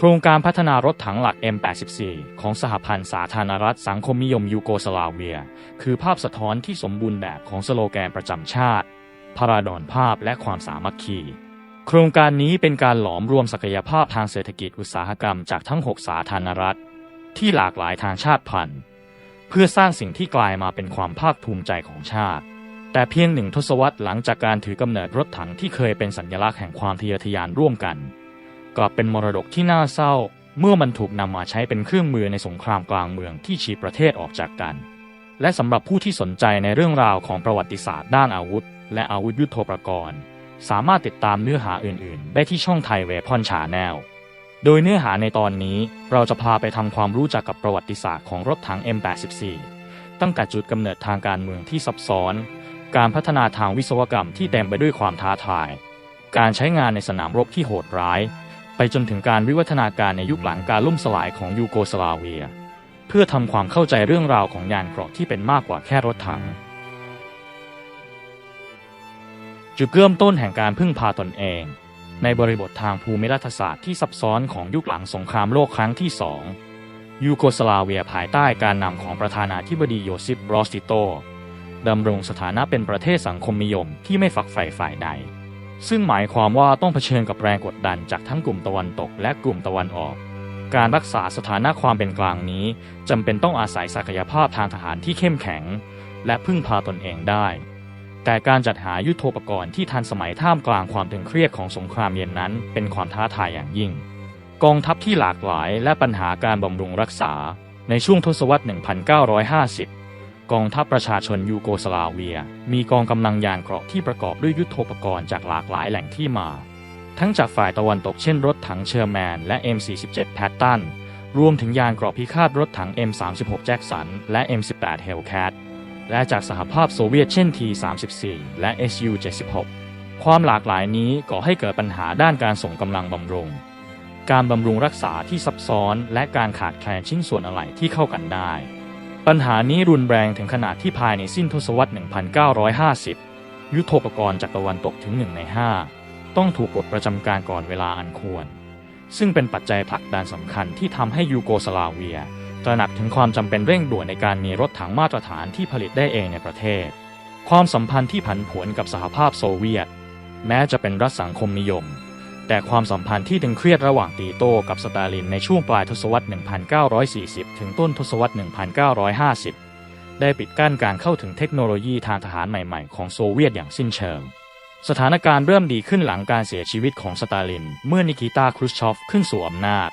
โครงการพัฒนารถถังหลัก M84 ของสหพันธ์สาธารณรัฐสังคมนิยมยูโกสลาเวีย คือภาพสะท้อนที่สมบูรณ์แบบของสโลแกนประจำชาติพาราดอนภาพและความสามัคคี โครงการนี้เป็นการหลอมรวมศักยภาพทางเศรษฐกิจอุตสาหกรรมจากทั้ง 6 สาธารณรัฐ ที่หลากหลายทางชาติพันธุ์ เพื่อสร้างสิ่งที่กลายมาเป็นความภาคภูมิใจของชาติ แต่เพียงหนึ่งทศวรรษหลังจากการถือกำเนิดรถถังที่เคยเป็นสัญลักษณ์แห่งความทะเยอทะยานร่วมกัน กลับเป็นมรดกที่น่าเศร้า เมื่อมันถูกนำมาใช้เป็นเครื่องมือในสงครามกลางเมืองที่ฉีกประเทศออกจากกัน และสำหรับผู้ที่สนใจในเรื่องราวของประวัติศาสตร์ด้านอาวุธ และอาวุธยุโทโธปกรณ์ สามารถติดตามเนื้อหาอื่น ๆ ได้ที่ช่องไทยเวพอนชาแนลโดยเนื้อหาในตอนนี้เราจะพาไปทำความรู้จักกับประวัติศาสตร์ของรถถัง M84 ตั้งแต่จุดกำเนิดทางการเมืองที่ซับซ้อน การพัฒนาทางวิศวกรรมที่เต็มไปด้วยความท้าทาย การใช้งานในสนามรบที่โหดร้าย ไปจนถึงการวิวัฒนาการในยุคหลังการล่มสลายของยูโกสลาเวีย เพื่อทำความเข้าใจเรื่องราวของยานเกราะที่เป็นมากกว่าแค่รถถัง จุดเริ่มต้นแห่งการพึ่งพาตนเอง ในบริบททางภูมิรัฐศาสตร์ที่ซับซ้อนของยุคหลังสงครามโลกครั้งที่สองยูโกสลาเวียภายใต้การนำของประธานาธิบดีโยซิปบรอสติโตดำรงสถานะเป็นประเทศสังคมนิยมที่ไม่ฝักใฝ่ฝ่ายใด ซึ่งหมายความว่าต้องเผชิญกับแรงกดดันจากทั้งกลุ่มตะวันตกและกลุ่มตะวันออก การรักษาสถานะความเป็นกลางนี้จำเป็นต้องอาศัยศักยภาพทางทหารที่เข้มแข็ง และพึ่งพาตนเองได้ แต่การจัดหายุทโธปกรณ์ที่ทันสมัยท่ามกลางความตึงเครียดของสงครามเย็นนั้น เป็นความท้าทายอย่างยิ่ง กองทัพที่หลากหลายและปัญหาการบำรุงรักษาในช่วงทศวรรษ 1950 กองทัพประชาชนยูโกสลาเวีย มีกองกำลังยานเกราะที่ประกอบด้วยยุทโธปกรณ์จากหลากหลายแหล่งที่มา ทั้งจากฝ่ายตะวันตกเช่นรถถังเชอร์แมนและ M47 แพตตันรวมถึงยานเกราะพิฆาตรถถัง M36 แจ็คสันและ M18 Hellcat และจากสหภาพโซเวียตเช่น T34 และ SU-76 ความหลากหลายนี้ก่อให้เกิดปัญหาด้านการส่งกำลังบำรุง การบำรุงรักษาที่ซับซ้อนและการขาดแคลนชิ้นส่วนอะไหล่ที่เข้ากันได้ ปัญหานี้รุนแรงถึงขนาดที่ภายในสิ้นทศวรรษ 1950 ยุทโธปกรณ์จากตะวันตกถึง 1 ใน 5 ต้องถูกปลดประจำการก่อนเวลาอันควร ซึ่งเป็นปัจจัยผลักดันสำคัญที่ทำให้ยูโกสลาเวีย ตระหนักถึงความจำเป็นเร่งด่วนในการมีรถถังมาตรฐานที่ผลิตได้เองในประเทศ ความสัมพันธ์ที่ผันผวนกับสหภาพโซเวียต แม้จะเป็นรัฐสังคมนิยม แต่ความสัมพันธ์ที่ตึงเครียดระหว่างตีโต้กับสตาลินในช่วงปลายทศวรรษ 1940 ถึงต้นทศวรรษ 1950 ได้ปิดกั้นการเข้าถึงเทคโนโลยีทางทหารใหม่ๆ ของโซเวียตอย่างสิ้นเชิง สถานการณ์เริ่มดีขึ้นหลังการเสียชีวิตของสตาลิน เมื่อนิกิตาครุชชอฟขึ้นสู่อำนาจ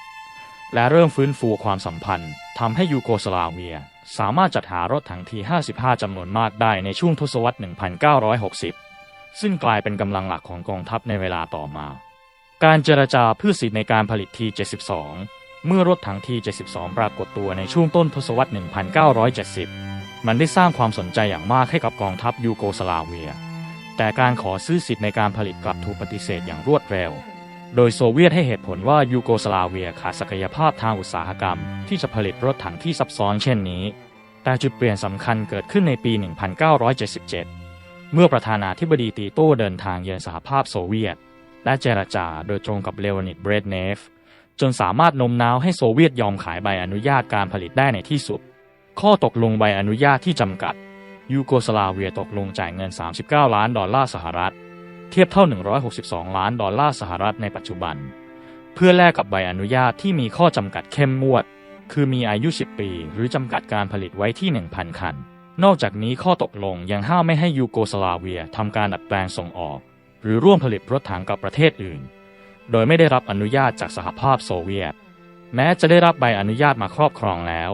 และเริ่มฟื้นฟูความสัมพันธ์ทำให้ยูโกสลาเวีย สามารถจัดหารถถังที 55 จำนวนมากได้ในช่วงทศวรรษ 1960 ซึ่งกลายเป็นกำลังหลักของกองทัพในเวลาต่อมา การเจรจาเพื่อสิทธิในการผลิตที72 เมื่อรถถังที72 ปรากฏตัวในช่วงต้นทศวรรษ 1970 มันได้สร้างความสนใจอย่างมากให้กับกองทัพยูโกสลาเวีย แต่การขอซื้อสิทธิ์ในการผลิตกลับถูกปฏิเสธอย่างรวดเร็ว โดยโซเวียตให้เหตุผลว่ายูโกสลาเวียขาดศักยภาพทางอุตสาหกรรม ที่จะผลิตรถถังที่ซับซ้อนเช่นนี้ แต่จุดเปลี่ยนสำคัญเกิดขึ้นในปี 1977 เมื่อประธานาธิบดีตีโต้เดินทางเยือนสหภาพโซเวียต และเจรจาโดยตรงกับเลโอนิดเบรดเนฟ จนสามารถโน้มน้าวให้โซเวียตยอมขายใบอนุญาตการผลิตได้ในที่สุด ข้อตกลงใบอนุญาตที่จำกัด ยูโกสลาเวียตกลงจ่ายเงิน 39 ล้านดอลลาร์สหรัฐ เทียบเท่า 162 ล้านดอลลาร์สหรัฐในปัจจุบัน เพื่อแลกกับใบอนุญาตที่มีข้อจำกัดเข้มงวด คือมีอายุ 10 ปี หรือจำกัดการผลิตไว้ที่ 1,000 คันนอกจากนี้ข้อตกลงยังห้ามไม่ให้ยูโกสลาเวียทำการดัดแปลงส่งออก หรือร่วมผลิตรถถังกับประเทศอื่น โดยไม่ได้รับอนุญาตจากสหภาพโซเวียต แม้จะได้รับใบอนุญาตมาครอบครองแล้ว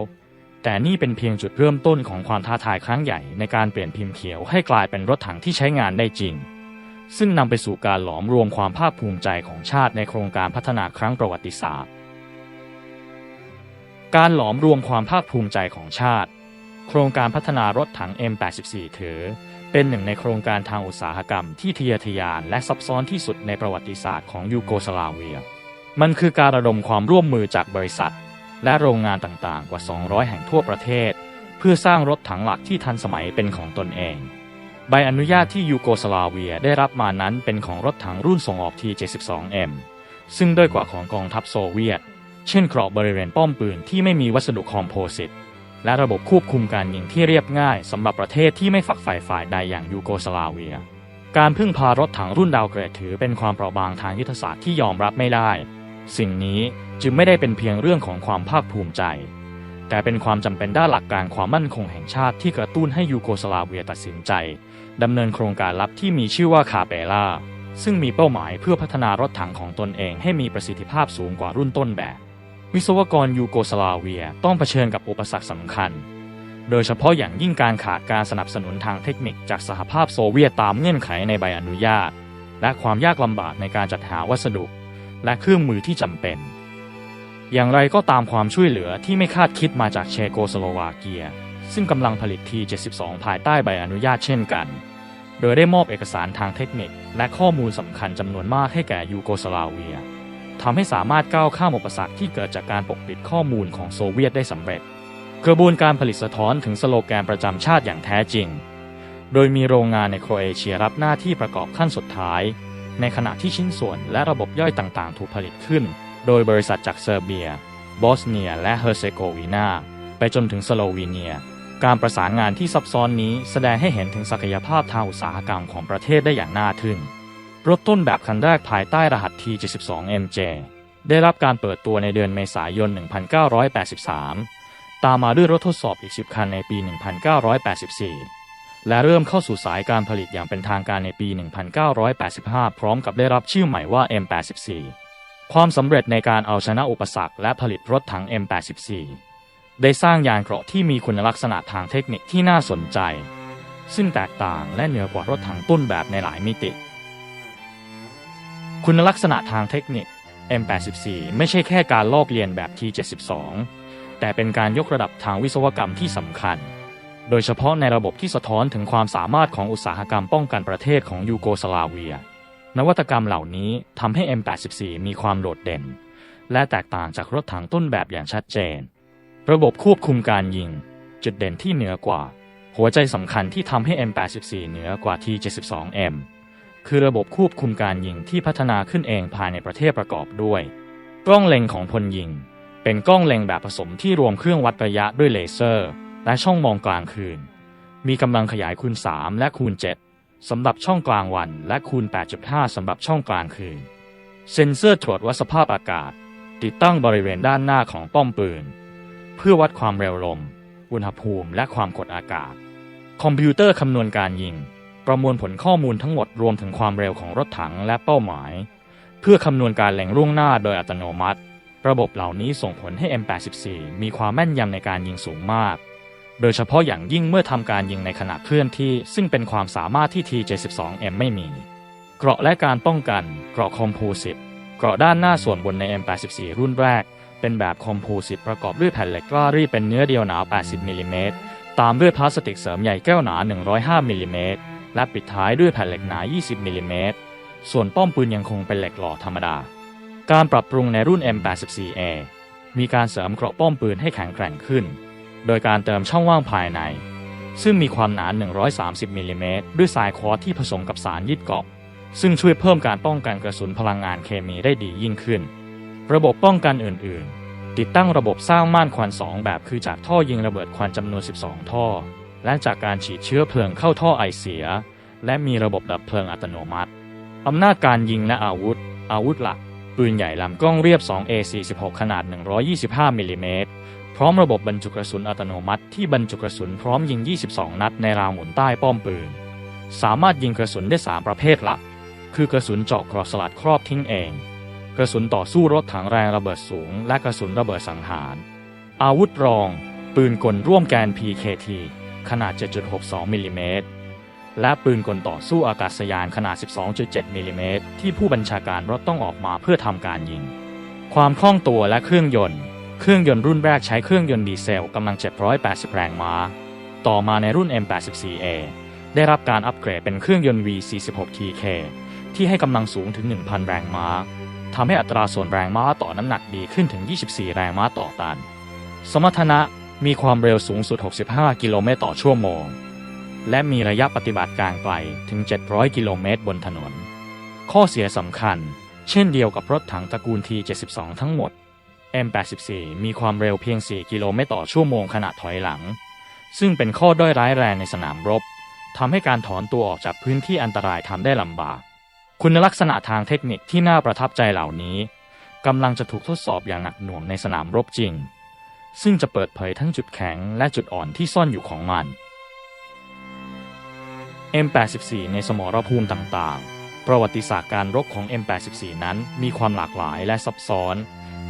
แต่นี่เป็นเพียงจุดเริ่มต้นของความท้าทายครั้งใหญ่ในการเปลี่ยนพิมพ์เขียวให้กลายเป็นรถถังที่ใช้งานได้จริง ซึ่งนำไปสู่การหลอมรวมความภาคภูมิใจของชาติในโครงการพัฒนาครั้งประวัติศาสตร์ การหลอมรวมความภาคภูมิใจของชาติ โครงการพัฒนารถถัง M84 ถือ เป็นหนึ่งในโครงการทางอุตสาหกรรมที่ทะเยอทะยานและซับซ้อนที่สุดในประวัติศาสตร์ของยูโกสลาเวีย มันคือการระดมความร่วมมือจากบริษัท และโรงงานต่างๆ กว่า 200 แห่งทั่วประเทศ เพื่อสร้างรถถังหลักที่ทันสมัยเป็นของตนเอง ใบอนุญาตที่ยูโกสลาเวียได้รับมานั้นเป็นของรถถังรุ่นส่งออก T72M ซึ่งด้อยกว่าของกองทัพโซเวียต เช่นเกราะบริเวณป้อมปืนที่ไม่มีวัสดุคอมโพสิต และระบบควบคุมการยิงที่เรียบง่ายสำหรับประเทศที่ไม่ฝักใฝ่ฝ่ายใดอย่างยูโกสลาเวีย การพึ่งพารถถังรุ่นดาวเกรดถือเป็นความเปราะบางทางยุทธศาสตร์ที่ยอมรับไม่ได้ สิ่งนี้จึงไม่ได้เป็นเพียงเรื่องของความภาคภูมิใจ แต่เป็นความจำเป็นด้านหลักการความมั่นคงแห่งชาติที่กระตุ้นให้ยูโกสลาเวียตัดสินใจดำเนินโครงการลับที่มีชื่อว่าคาเปล่าซึ่งมีเป้าหมายเพื่อพัฒนารถถังของตนเองให้มีประสิทธิภาพสูงกว่ารุ่นต้นแบบ วิศวกรยูโกสลาเวียต้องเผชิญกับอุปสรรคสำคัญ โดยเฉพาะอย่างยิ่งการขาดการสนับสนุนทางเทคนิคจากสหภาพโซเวียตตามเงื่อนไขในใบอนุญาต และความยากลำบากในการจัดหาวัสดุ และเครื่องมือที่จำเป็น อย่างไรก็ตามความช่วยเหลือที่ไม่คาดคิดมาจากเชโกสโลวาเกีย ซึ่งกำลังผลิตที 72 ภายใต้ใบอนุญาตเช่นกัน โดยได้มอบเอกสารทางเทคนิค และข้อมูลสำคัญจำนวนมากให้แก่ยูโกสลาเวีย ทำให้สามารถก้าวข้ามอุปสรรคที่เกิดจากการปกปิดข้อมูลของโซเวียตได้สำเร็จ กระบวนการผลิตสะท้อนถึงสโลแกนประจำชาติอย่างแท้จริง โดยมีโรงงานในโครเอเชียรับหน้าที่ประกอบขั้นสุดท้าย ในขณะที่ชิ้นส่วนและระบบย่อยต่างๆ ถูกผลิตขึ้น โดยบริษัทจากเซอร์เบีย บอสเนีย และเฮอร์เซโกวีนาไปจนถึงสโลวีเนีย การประสานงานที่ซับซ้อนนี้แสดงให้เห็นถึงศักยภาพทางอุตสาหกรรมของประเทศได้อย่างน่าทึ่ง รถต้นแบบคันแรกภายใต้รหัส T72MJ ได้รับการเปิดตัวในเดือนเมษายน 1983 ตามมาด้วยรถทดสอบอีก 10 คันในปี 1984 และเริ่มเข้าสู่สายการผลิตอย่างเป็นทางการในปี 1985 พร้อมกับได้รับชื่อใหม่ว่า M84 ความสำเร็จในการเอาชนะอุปสรรคและผลิตรถถัง M84 ได้สร้างยานเกราะที่มีคุณลักษณะทางเทคนิคที่น่าสนใจ ซึ่งแตกต่างและเหนือกว่ารถถังต้นแบบในหลายมิติ คุณลักษณะทางเทคนิค M84 ไม่ใช่แค่การลอกเลียนแบบ T72 แต่เป็นการยกระดับทางวิศวกรรมที่สำคัญ โดยเฉพาะในระบบที่สะท้อนถึงความสามารถของอุตสาหกรรมป้องกันประเทศของยูโกสลาเวีย นวัตกรรมเหล่านี้ทำให้ M84 มีความโดดเด่น และแตกต่างจากรถถังต้นแบบอย่างชัดเจน ระบบควบคุมการยิง จุดเด่นที่เหนือกว่า หัวใจสำคัญที่ทำให้ M84 เหนือกว่า T72M คือระบบควบคุมการยิงที่พัฒนาขึ้นเองภายในประเทศประกอบด้วย กล้องเล็งของพลยิง เป็นกล้องเล็งแบบผสมที่รวมเครื่องวัดระยะด้วยเลเซอร์ และช่องมองกลางคืน มีกำลังขยายคูณ 3 และคูณ 7สำหรับช่องกลางวันและคูณ 8.5สำหรับช่องกลางคืน เซ็นเซอร์ตรวจวัดสภาพอากาศ ติดตั้งบริเวณด้านหน้าของป้อมปืน เพื่อวัดความเร็วลม อุณหภูมิและความกดอากาศ คอมพิวเตอร์คำนวณการยิง ประมวลผลข้อมูลทั้งหมดรวมถึงความเร็วของรถถังและเป้าหมาย เพื่อคำนวณการเล็งล่วงหน้าโดยอัตโนมัติ ระบบเหล่านี้ส่งผลให้ M84 มีความแม่นยำในการยิงสูงมาก โดยเฉพาะอย่างยิ่งเมื่อทำการยิงในขณะเคลื่อนที่ซึ่งเป็นความสามารถที่ T72M ไม่มี เกราะและการป้องกัน เกราะคอมโพสิตเกราะด้านหน้าส่วนบนใน M84 รุ่นแรก เป็นแบบคอมโพสิตประกอบด้วยแผ่นเหล็กกล้ารีเป็นเนื้อเดียวหนา 80มิลลิเมตรตามด้วยพลาสติกเสริมใหญ่แก้วหนา 105มิลลิเมตร และปิดท้ายด้วยแผ่นเหล็กหนา 20มิลลิเมตร ส่วนป้อมปืนยังคงเป็นเหล็กหล่อธรรมดา การปรับปรุงในรุ่น M84A มีการเสริมเกราะป้อมปืนให้แข็งแกร่งขึ้น โดยการเติมช่องว่างภายใน ซึ่งมีความหนา 130มิลลิเมตรด้วยสายควอร์ตที่ผสมกับสารยึดเกาะ ซึ่งช่วยเพิ่มการป้องกันกระสุนพลังงานเคมีได้ดียิ่งขึ้น ระบบป้องกันอื่น ๆ ติดตั้งระบบสร้างม่านควัน 2 แบบคือจากท่อยิงระเบิดควันจำนวน 12 ท่อ และจากการฉีดเชื้อเพลิงเข้าท่อไอเสีย และมีระบบดับเพลิงอัตโนมัติ อำนาจการยิงและอาวุธ อาวุธหลัก ปืนใหญ่ลำกล้องเรียบ 2A46 ขนาด 125มิลลิเมตรพร้อมระบบบรรจุกระสุนอัตโนมัติที่บรรจุกระสุนพร้อมยิง 22 นัดในรางหมุนใต้ป้อมปืน สามารถยิงกระสุนได้ 3 ประเภทหลัก คือกระสุนเจาะกรอบสลัดครอบทิ้งเอง กระสุนต่อสู้รถถังแรงระเบิดสูง และกระสุนระเบิดสังหาร อาวุธรอง ปืนกลร่วมแกน PKT ขนาด 7.62มิลลิเมตร และปืนกลต่อสู้อากาศยานขนาด 12.7 มิลลิเมตรที่ผู้บัญชาการรถต้องออกมาเพื่อทำการยิง ความคล่องตัวและเครื่องยนต์ เครื่องยนต์รุ่นแรกใช้เครื่องยนต์ดีเซลกำลัง 780 แรงม้า ต่อมาในรุ่น M84A ได้รับการอัปเกรดเป็นเครื่องยนต์ V46TK ที่ให้กำลังสูงถึง 1,000 แรงม้าทำให้อัตราส่วนแรงม้าต่อน้ำหนักดีขึ้นถึง 24 แรงม้าต่อตัน สมรรถนะมีความเร็วสูงสุด 65 กิโลเมตรต่อชั่วโมง และมีระยะปฏิบัติการไกลถึง 700 กิโลเมตรบนถนน ข้อเสียสำคัญ เช่นเดียวกับรถถังตระกูล T72 ทั้งหมด M84 มีความเร็วเพียง 4 กิโลเมตรต่อชั่วโมงขณะถอยหลัง ซึ่งเป็นข้อด้อยร้ายแรงในสนามรบทำให้การถอนตัวออกจากพื้นที่อันตรายทำได้ลำบาก คุณลักษณะทางเทคนิคที่น่าประทับใจเหล่านี้กำลังจะถูกทดสอบอย่างหนักหน่วงในสนามรบจริง ซึ่งจะเปิดเผยทั้งจุดแข็งและจุดอ่อนที่ซ่อนอยู่ของมัน M84 ในสมรภูมิต่างๆ ประวัติศาสตร์การรบของ M84 นั้นมีความหลากหลายและซับซ้อน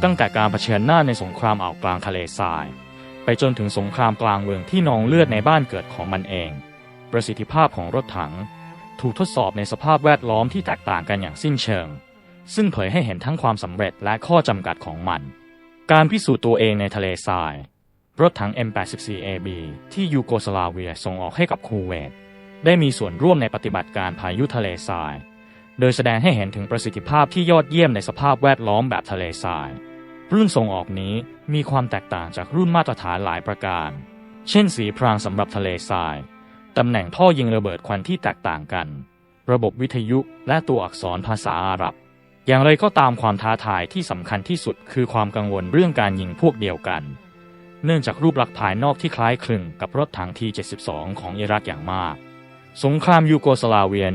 ตั้งแต่การเผชิญหน้าในสงครามอ่าวกลางทะเลทราย ไปจนถึงสงครามกลางเมืองที่นองเลือดในบ้านเกิดของมันเอง ประสิทธิภาพของรถถัง ถูกทดสอบในสภาพแวดล้อมที่แตกต่างกันอย่างสิ้นเชิง ซึ่งเผยให้เห็นทั้งความสำเร็จและข้อจำกัดของมัน การพิสูจน์ตัวเองในทะเลทราย รถถัง M84AB ที่ยูโกสลาเวียส่งออกให้กับคูเวต ได้มีส่วนร่วมในปฏิบัติการพายุทะเลทราย โดยแสดงให้เห็นถึงประสิทธิภาพที่ยอดเยี่ยมในสภาพแวดล้อมแบบทะเลทราย รุ่นส่งออกนี้มีความแตกต่างจากรุ่นมาตรฐานหลายประการ เช่น สีพรางสำหรับทะเลทราย ตำแหน่งท่อยิงระเบิดควันที่แตกต่างกัน ระบบวิทยุและตัวอักษรภาษาอาหรับ อย่างไรก็ตามความท้าทายที่สำคัญที่สุดคือความกังวลเรื่องการยิงพวกเดียวกัน เนื่องจากรูปลักษณ์ภายนอกที่คล้ายคลึงกับรถถังที 72 ของอิรักอย่างมาก สงครามยูโกสลาเวีย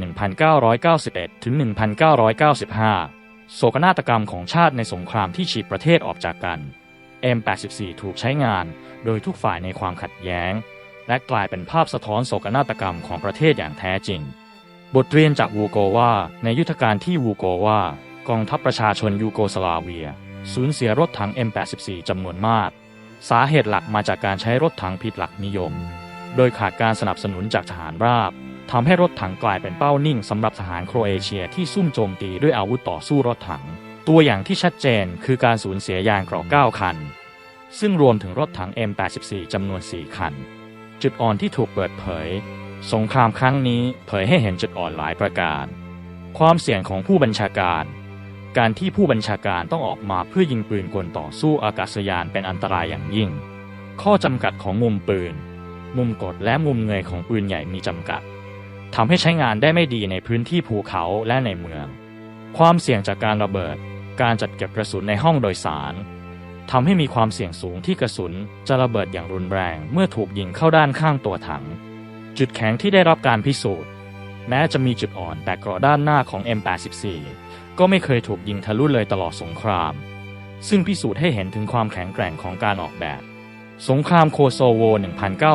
1991 ถึง 1995 โศกนาฏกรรมของชาติในสงครามที่ฉีกประเทศออกจากกัน M84 ถูกใช้งานโดยทุกฝ่ายในความขัดแย้ง และกลายเป็นภาพสะท้อนโศกนาฏกรรมของประเทศอย่างแท้จริง บทเรียนจากวูโกวาในยุทธการที่วูโกวากองทัพประชาชนยูโกสลาเวีย สูญเสียรถถัง M84 จำนวนมาก สาเหตุหลักมาจากการใช้รถถังผิดหลักนิยม โดยขาดการสนับสนุนจากทหารราบ ทำให้รถถังกลายเป็นเป้านิ่งสำหรับทหารโครเอเชียที่ซุ่มโจมตีด้วยอาวุธต่อสู้รถถัง ตัวอย่างที่ชัดเจนคือการสูญเสียยานเกราะ9คัน ซึ่งรวมถึงรถถัง M84 จำนวน 4 คัน จุดอ่อนที่ถูกเปิดเผย สงครามครั้งนี้เผยให้เห็นจุดอ่อนหลายประการ ความเสี่ยงของผู้บัญชาการ การที่ผู้บัญชาการต้องออกมาเพื่อยิงปืนกลต่อสู้อากาศยานเป็นอันตรายอย่างยิ่ง ข้อจำกัดของมุมปืน มุมกดและมุมเงยของปืนใหญ่มีจำกัด ทำให้ใช้งานได้ไม่ดีในพื้นที่ภูเขาและในเมือง ความเสี่ยงจากการระเบิด การจัดเก็บกระสุนในห้องโดยสารทำให้มีความเสี่ยงสูงที่กระสุนจะระเบิดอย่างรุนแรงเมื่อถูกยิงเข้าด้านข้างตัวถัง จุดแข็งที่ได้รับการพิสูจน์ แม้จะมีจุดอ่อนแต่เกราะด้านหน้าของ M84 ก็ไม่เคยถูกยิงทะลุเลยตลอดสงคราม ซึ่งพิสูจน์ให้เห็นถึงความแข็งแกร่งของการออกแบบ สงครามโคโซโว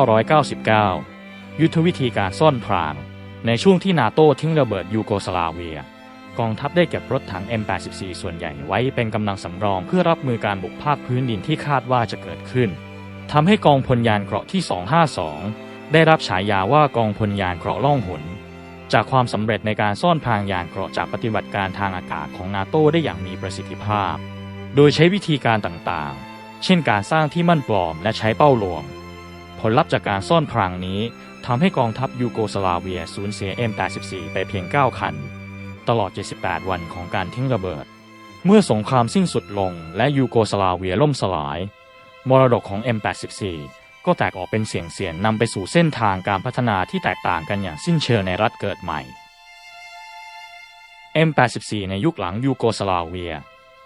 1999 ยุทธวิธีการซ่อนพราง ในช่วงที่นาโต้ทิ้งระเบิดยูโกสลาเวีย กองทัพได้เก็บรถถัง M84 ส่วนใหญ่ไว้เป็นกำลังสำรองเพื่อรับมือการบุกภาคพื้นดินที่คาดว่าจะเกิดขึ้นทำให้กองพลยานเกราะที่ 252 ได้รับฉายาว่ากองพลยานเกราะล่องหนจากความสำเร็จในการซ่อนพรางยานเกราะจากปฏิบัติการทางอากาศของนาโต้ได้อย่างมีประสิทธิภาพ โดยใช้วิธีการต่างๆ เช่นการสร้างที่มั่นปลอมและใช้เป้าลวง ผลลัพธ์จากการซ่อนพรางนี้ทำให้กองทัพยูโกสลาเวียสูญเสีย M84 ไปเพียง 9 คัน ตลอด 78 วันของการทิ้งระเบิด เมื่อสงครามสิ้นสุดลงและยูโกสลาเวียล่มสลาย มรดกของ M84 ก็แตกออกเป็นเสียงเสียนนำไปสู่เส้นทางการพัฒนาที่แตกต่างกันอย่างสิ้นเชิงในรัฐเกิดใหม่ M84 ในยุคหลังยูโกสลาเวีย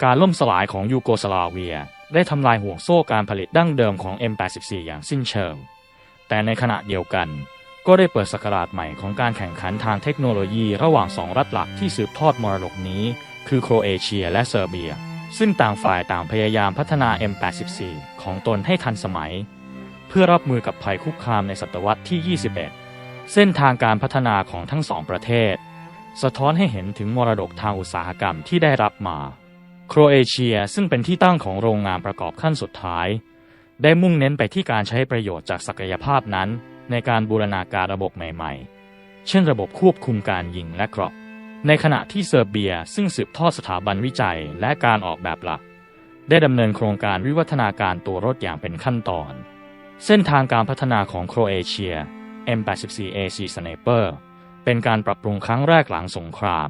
การล่มสลายของยูโกสลาเวีย ได้ทำลายห่วงโซ่การผลิตดั้งเดิมของ M84 อย่างสิ้นเชิง แต่ในขณะเดียวกันก็ได้เปิดสกราชใหม่ของการแข่งขันทางเทคโนโลยีระหว่างสองรัฐหลักที่สืบทอดมรดกนี้ คือโครเอเชียและเซอร์เบีย ซึ่งต่างฝ่ายต่างพยายามพัฒนา M84 ของตนให้ทันสมัย เพื่อรับมือกับภัยคุกคามในศตวรรษที่ 21 เส้นทางการพัฒนาของทั้งสองประเทศ สะท้อนให้เห็นถึงมรดกทางอุตสาหกรรมที่ได้รับมา โครเอเชียซึ่งเป็นที่ตั้งของโรงงานประกอบขั้นสุดท้าย ได้มุ่งเน้นไปที่การใช้ประโยชน์จากศักยภาพนั้น ในการบูรณาการระบบใหม่ๆ เช่นระบบควบคุมการยิงและกรอบ ในขณะที่เซอร์เบียซึ่งสืบทอดสถาบันวิจัยและการออกแบบหลัก ได้ดำเนินโครงการวิวัฒนาการตัวรถอย่างเป็นขั้นตอน เส้นทางการพัฒนาของโครเอเชีย M84AC Sniper เป็นการปรับปรุงครั้งแรกหลังสงคราม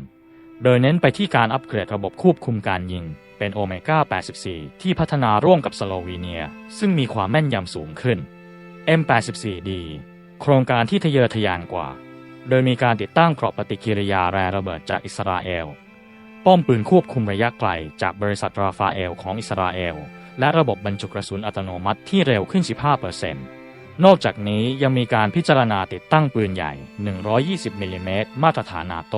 โดยเน้นไปที่การอัปเกรดระบบควบคุมการยิง เป็นโอเมก้า 84 ที่พัฒนาร่วมกับสโลวีเนีย ซึ่งมีความแม่นยำสูงขึ้น M84D โครงการที่ทะเยอทะยานกว่า โดยมีการติดตั้งเกราะปฏิกิริยาแรระเบิดจากอิสราเอล ป้อมปืนควบคุมระยะไกลจากบริษัทราฟาเอลของอิสราเอล และระบบบรรจุกระสุนอัตโนมัติที่เร็วขึ้น 15%นอกจากนี้ยังมีการพิจารณาติดตั้งปืนใหญ่ 120มิลลิเมตรมาตรฐานนาโต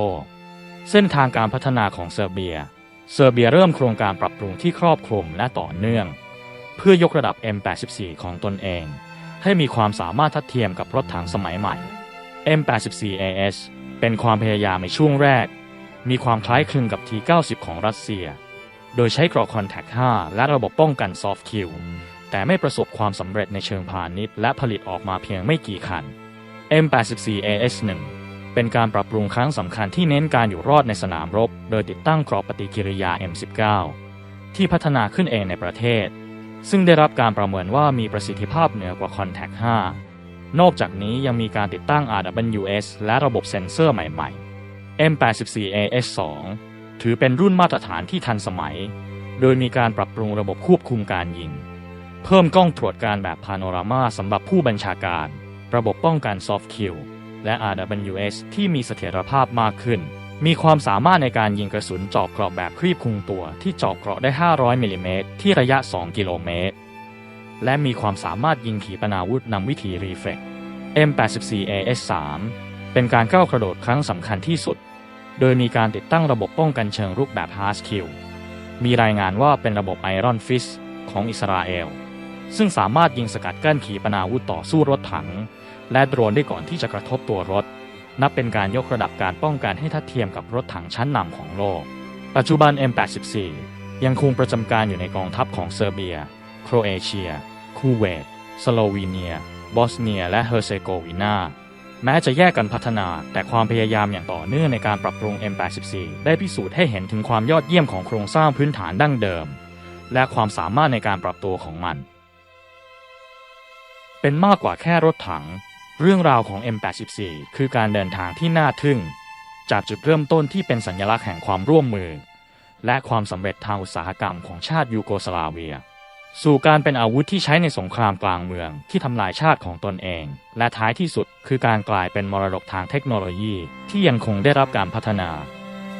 เส้นทางการพัฒนาของเซอร์เบีย เซอร์เบียเริ่มโครงการปรับปรุงที่ครอบคลุมและต่อเนื่อง เพื่อยกระดับ M84 ของตนเอง ให้มีความสามารถทัดเทียมกับรถถังสมัยใหม่ M84AS เป็นความพยายามในช่วงแรก มีความคล้ายคลึงกับ T90 ของรัสเซีย โดยใช้กรอกคอนแทค 5 และระบบป้องกันซอฟต์คิวแต่ไม่ประสบความสำเร็จในเชิงพาณิชย์และผลิตออกมาเพียงไม่กี่คัน M84AS1 เป็นการปรับปรุงครั้งสำคัญที่เน้นการอยู่รอดในสนามรบ โดยติดตั้งกรอบปฏิกิริยา M19 ที่พัฒนาขึ้นเองในประเทศ ซึ่งได้รับการประเมินว่ามีประสิทธิภาพเหนือกว่า Contact 5 นอกจากนี้ยังมีการติดตั้ง RWS และระบบเซ็นเซอร์ใหม่ ๆ M84AS2 ถือเป็นรุ่นมาตรฐานที่ทันสมัย โดยมีการปรับปรุงระบบควบคุมการยิง เพิ่มกล้องตรวจการแบบพาโนรามาสำหรับผู้บัญชาการ ระบบป้องกันซอฟต์คิว และ RWS ที่มีเสถียรภาพมากขึ้น มีความสามารถในการยิงกระสุนเจาะเกราะแบบครีบคุงตัวที่เจาะเกราะได้ 500มิลลิเมตรที่ระยะ 2 กิโลเมตร และมีความสามารถยิงขีปนาวุธนำวิถีรีเฟก M84AS3 เป็นการก้าวกระโดดครั้งสำคัญที่สุด โดยมีการติดตั้งระบบป้องกันเชิงรุกแบบ Hard Kill มีรายงานว่าเป็นระบบ Iron Fist ของอิสราเอล ซึ่งสามารถยิงสกัดกั้นขีปนาวุธต่อสู้รถถัง และโดรนได้ก่อนที่จะกระทบตัวรถ นับเป็นการยกระดับการป้องกันให้ทัดเทียมกับรถถังชั้นนำของโลก ปัจจุบัน M84 ยังคงประจำการอยู่ในกองทัพของเซอร์เบีย โครเอเชีย คูเวต สโลวีเนีย บอสเนีย และเฮอร์เซโกวีนา แม้จะแยกกันพัฒนา แต่ความพยายามอย่างต่อเนื่องในการปรับปรุง M84 ได้พิสูจน์ให้เห็นถึงความยอดเยี่ยมของโครงสร้างพื้นฐานดั้งเดิม และความสามารถในการปรับตัวของมัน เป็นมากกว่าแค่รถถัง เรื่องราวของ M84 คือการเดินทางที่น่าทึ่ง จากจุดเริ่มต้นที่เป็นสัญลักษณ์แห่งความร่วมมือ และความสำเร็จทางอุตสาหกรรมของชาติยูโกสลาเวีย สู่การเป็นอาวุธที่ใช้ในสงครามกลางเมืองที่ทำลายชาติของตนเอง และท้ายที่สุดคือการกลายเป็นมรดกทางเทคโนโลยีที่ยังคงได้รับการพัฒนา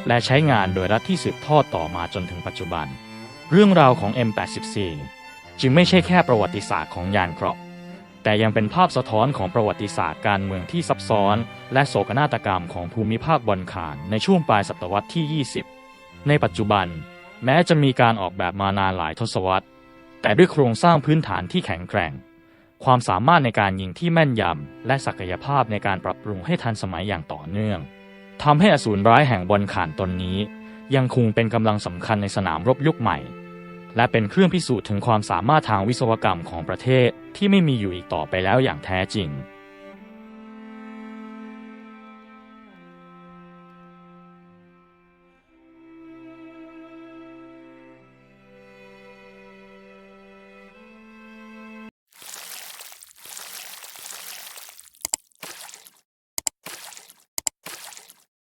และใช้งานโดยรัฐที่สืบทอดต่อมาจนถึงปัจจุบัน เรื่องราวของ M84 จึงไม่ใช่แค่ประวัติศาสตร์ของยานเกราะ แต่ยังเป็นภาพสะท้อนของประวัติศาสตร์การเมืองที่ซับซ้อน และโศกนาฏกรรมของภูมิภาคบอลข่านในช่วงปลายศตวรรษที่ 20 ในปัจจุบัน แม้จะมีการออกแบบมานานหลายทศวรรษ แต่ด้วยโครงสร้างพื้นฐานที่แข็งแกร่ง ความสามารถในการยิงที่แม่นยำ และศักยภาพในการปรับปรุงให้ทันสมัยอย่างต่อเนื่องทำให้อสูรร้ายแห่งบอลข่านตนนี้ ยังคงเป็นกำลังสำคัญในสนามรบยุคใหม่ และเป็นเครื่องพิสูจน์ถึงความสามารถทางวิศวกรรมของประเทศที่ไม่มีอยู่อีกต่อไปแล้วอย่างแท้จริง